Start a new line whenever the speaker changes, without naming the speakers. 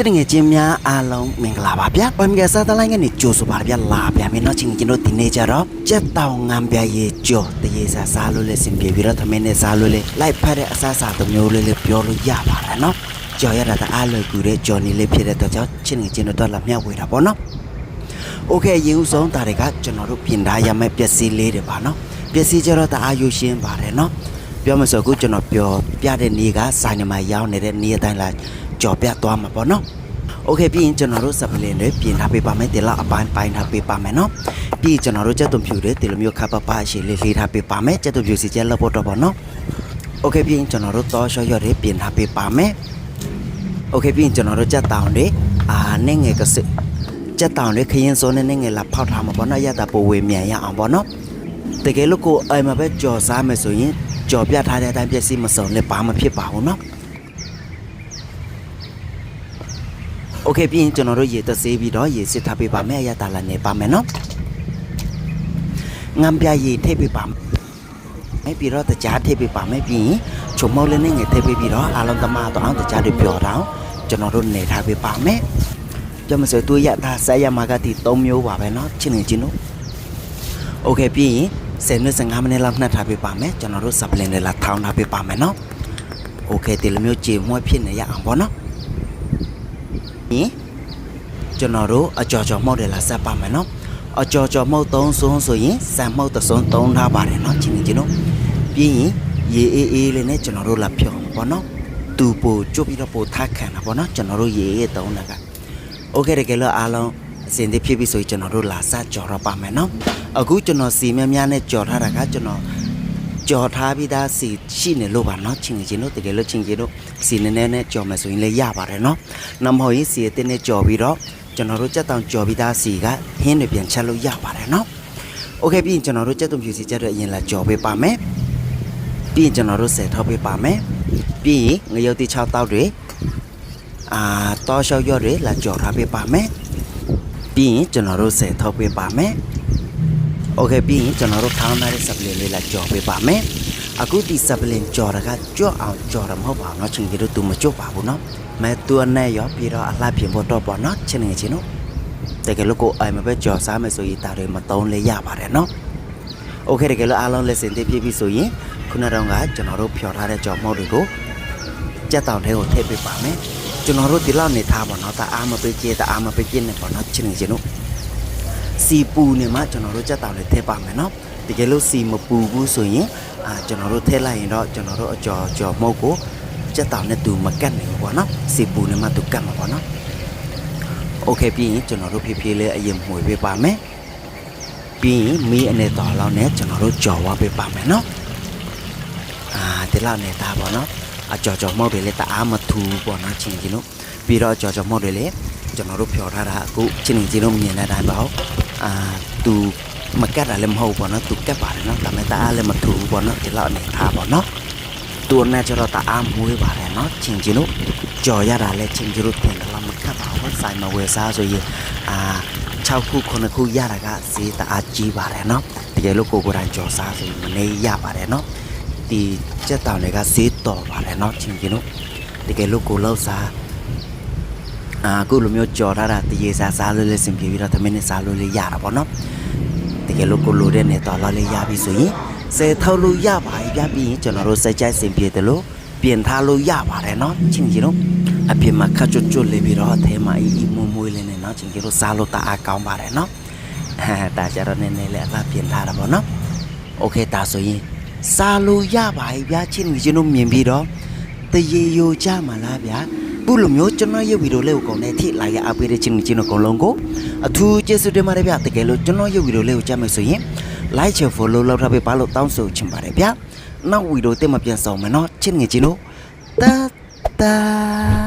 ချစ်ငယ်ချင်းများအားလုံးမင်္ဂလာပါဗျာ။ပမ်ကစားသလိုင်းကနေကြိုဆိုပါဗျာ။လာဗျာမင်းတို့ချင်းကျွန်တော်ဒီနေ့ကြတော့ကြက်တောင်ငံပြရေကြော်တရေစာစားလို့လည်းစင်ပြေပြီးတော့သမင်းနဲ့စားလို့လည်းလိုက်ဖက်တဲ့အစားအစာတစ်မျိုးလေးလည်းပြောလို့ရပါတယ်နော်။ကြော်ရတာအားလွယ်ကူတဲ့ကြော်နေလေးဖြစ်တဲ့အတွက်ကြောင့်ချစ်ငယ်ချင်းတို့တော့လာမျှဝေတာပေါ့နော်။ Okay ရေဦးဆုံးတာတွေကကျွန်တော်တို့ပြင်ထားရမယ့်ပျက်စီးလေးတွေပါနော်။ပျက်စီးကြတော့တအားယူရှင်းပါတယ်နော်။ ပြောမစို့ခုကျွန်တော်ပြောပြတဲ့နေ့ကစိုင်းနေမှာရောက်နေတဲ့နေ့အတိုင်းလာကြော်ပြသွားမှာပေါ့နော် โอเคပြီးရင်ကျွန်တော်တို့စပလင်တွေပြင်ထားပေးပါမယ်ဒီလောက်အပိုင်းပိုင်းထားပေးပါမယ်နော်ပြီးရင်ကျွန်တော်တို့ကြက်သွန်ဖြူတွေဒီလိုမျိုးခပ်ပပအရှိလေးလေးထားပေးပါမယ်ကြက်သွန်ဖြူစီကျက်လောက်ဖို့တော့ပေါ့နော်โอเคပြီးရင်ကျွန်တော်တို့တောရှော့ရွက်တွေပြင်ထားပေးပါမယ်โอเคပြီးရင်ကျွန်တော်တို့ကြက်တောင်တွေအာနဲ့ငယ်ကစစ်ကြက်တောင်တွေခရင်စုံနဲ့နဲ့ငယ်လာဖောက်ထားမှာပေါ့နော်ရတာပိုဝေမြန်ရအောင်ပေါ့နော်တကယ်လို့ကိုအိမ်မှာပဲကြော်စားမယ်ဆိုရင် ကြော်ပြထားတဲ့အတိုင်းပြည့်စည်မစုံလည်းဘာမှဖြစ်ပါဘူးနော် โอเคပြီးရင်ကျွန်တော်တို့ရေသက်ဆေးပြီးတော့ရေစစ်ထားပေးပါမယ်အရတာလာနေပါမယ်နော်ငံပြရေထည့်ပေးပါမယ်ပြီးတော့တကြားထည့်ပေးပါမယ်ပြီးရင်ချုံမောလေးနဲ့ငယ်ထည့်ပေးပြီးတော့အားလုံးသမားတော့အောင်တကြားတွေပျော်တော့ကျွန်တော်တို့နေထားပေးပါမယ်ကြမစတူရတာဆက်ရမှာကတိ၃မျိုးပါပဲเนาะချင်းနေချင်းတို့โอเคပြီးရင် 10မိနစ်15မိနစ်လောက်နှက်ထားပေးပါမယ်ကျွန်တော်တို့စပလင်တွေလာထောင်းထားပေးပါမယ်เนาะโอเคဒီလိုမျိုးကြေမွှဲဖြစ်နေရအောင်ပေါ့เนาะ ဟင်ကျွန်တော်တို့အကြော်ကြော်မှုတ်တယ်လားဆက်ပါမယ်နော်အကြော်ကြော်မှုတ်သုံးဆုံးဆိုရင်စံမှုတ်တစ်စုံသုံးထားပါတယ်နော်ချင်းချင်းတို့ပြီးရင်ရေအေးအေးလေးနဲ့ကျွန်တော်တို့လာဖြောင်းပေါ့နော်သူပိုကျုပ်ပြီးတော့ပိုထားခံတာပေါ့နော်ကျွန်တော်တို့ရေအေးသုံးတာကโอเคတကယ်လို့အားလုံး အစင်သေးဖြစ်ပြီဆိုရင်ကျွန်တော်တို့လာစကြော်တော့ပါမယ်နော်အခုကျွန်တော်စီများများနဲ့ကြော်ထားတာကကျွန်တော် ကြော်ထားပြီးသားစီရှိနေလို့ပါเนาะချင်းချင်းတို့တကယ်လို့ချင်းချင်းတို့စီနေနေနဲ့ကြော်မယ်ဆိုရင်လည်းရပါတယ်เนาะနမဟုတ်ရင်စီအတင်းနဲ့ကြော်ပြီးတော့ကျွန်တော်တို့ကြက်တောင်ကြော်ပြီးသားစီကဟင်းတွေပြန်ချက်လို့ရပါတယ်เนาะโอเคပြီးရင်ကျွန်တော်တို့ကြက်တုံဖြူစီချက်တော့အရင်လာကြော်ပေးပါမယ်ပြီးရင်ကျွန်တော်တို့ဆယ်ထောက်ပေးပါမယ်ပြီးရင်ငရုတ်တိ6တောက်တွေအာတောလျှောက်ရွက်တွေလာကြော်ထားပေးပါမယ် ပြီးရင်ကျွန်တော်တို့ဆယ်ထောက်ပေးပါမယ် โอเคပြီးရင်ကျွန်တော်တို့ထောင်းထားတဲ့စပလင်လေးလာကြော်ပေးပါမယ်အခုဒီစပလင်ကြော်တာကကြော့အောင်ကြော်တာမဟုတ်ပါဘူးเนาะချင်းကြီးတို့သူမကြော့ပါဘူးเนาะမဲသူအနဲ့ရောပြီးတော့အလှပြင်ဖို့တော့ပေါ့เนาะချင်းငယ်ချင်းတို့တကယ်လို့ကိုအိမ်မပဲကြော်စားမယ်ဆိုရင်ဒါတွေမတုံးလေရပါတယ်เนาะโอเคတကယ်လို့အားလုံးလက်စင်တည်ပြည့်ပြီဆိုရင်ခုနတော့ကကျွန်တော်တို့ဖြော်ထားတဲ့ကြော်မှုတ်တွေကို ကြက်တောင်ထဲကိုထည့်ပေးပါမယ်ကျွန်တော်တို့ဒီလောက်နေထားပါเนาะတအားမပေးကျေတအားမပေးကျင်းနေပေါ့เนาะချင်းငယ်ချင်းတို့ စီပူနေမှကျွန်တော်တို့ကြက်တောင်လေးထည့်ပါမယ်နော်တကယ်လို့စီမပူဘူးဆိုရင်အာကျွန်တော်တို့ထည့်လိုက်ရင်တော့ကျွန်တော်တို့အကြော်ကြော်မုတ်ကိုကြက်တောင်နဲ့တူမကတ်နိုင်ဘူးပေါ့နော်စီပူနေမှတူကတ်မှာပေါ့နော်โอเคပြီးရင်ကျွန်တော်တို့ဖြည်းဖြည်းလေးအရင်မှွေပေးပါမယ်ပြီးရင်မီးအနေတော်လောက်နဲ့ကျွန်တော်တို့ကြော်ဝပေးပါမယ်နော်အာဒီလောက်နေတာပေါ့နော် အကြော်ကြော်မုတ်တွေလည်းတအားမထူဘူးပေါ့နော်ချင်းချင်းတို့ပြီးတော့ကြော်ကြော်မုတ်တွေလည်းကျွန်တော်တို့ဖြော်ထားတာအခုချင်းချင်းတို့မြင်တဲ့အတိုင်းပါဟုတ်အာသူမကတ်တာလည်းမဟုတ်ဘူးပေါ့နော်သူကတ်ပါတယ်နော်ဒါပေမဲ့တအားလည်းမထူဘူးပေါ့နော်ဒီလောက်အနေထားပေါ့နော်သူနဲ့ကျတော့တအားမွေးပါတယ်နော်ချင်းချင်းတို့ကြော်ရတာလည်းချင်းချင်းတို့တင်တယ်လားမကတ်ပါဘူးဆိုင်မဝယ်စားဆိုရင်အာ6ခု9ခုရတာကဈေးတအားကြီးပါတယ်နော်တကယ်လို့ကိုကိုယ်တိုင်ကြော်စားဆိုရင်မနေရပါတယ်နော် ဒီကြက်တောင်တွေကဈေးတော်ပါတယ်နော်ချင်းချင်းတို့တကယ်လို့ကိုလောက်စား အာအခုလိုမျိုးကြော်ထားတာတရေစားစားလို့လည်းစင်ပြေပြီးတော့သမင်းနဲ့စားလို့လည်းရတာပေါ့နော်တကယ်လို့ကိုလိုတဲ့နဲ့တော်လောက်လေးရပြီဆိုရင်ဆယ်ထောက်လို့ရပါပြီပြပြီးရင်ကျွန်တော်တို့စက်ကြိုက်စင်ပြေတယ်လို့ပြင်ထားလို့ရပါတယ်နော်ချင်းကြီးတို့အပြင်မှာခတ်ကျွတ်ကျွတ်လေးပြီးတော့အထဲမှာအီအီမွမွေးလေးနဲ့နော်ချင်းကြီးတို့စားလို့တအားကောင်းပါတယ်နော်အဲဒါကြတော့နည်းနည်းလေးအလားပြင်ထားတာပေါ့နော်โอเคဒါဆိုရင် စားလို့ရပါပြီဗျာချင်းကြီးတို့မြင်ပြီးတော့တရေယိုကြမှာလားဗျာခုလိုမျိုးကျွန်တော်ရဲ့ဗီဒီယိုလေးကိုကုန်တဲ့ထိလာရအပေးတဲ့ချင်းချင်းတို့အကုန်လုံးကိုအထူးကျေးဇူးတင်ပါတယ်ဗျတကယ်လို့ကျွန်တော်ရဲ့ဗီဒီယိုလေးကိုကြည့်မယ်ဆိုရင် like share follow လုပ်ထားပေးပါလို့တောင်းဆိုချင်ပါတယ်ဗျနောက်ဗီဒီယိုတင်မပြန်ဆောင်မယ်နော်ချင်းငယ်ချင်းတို့တာတာ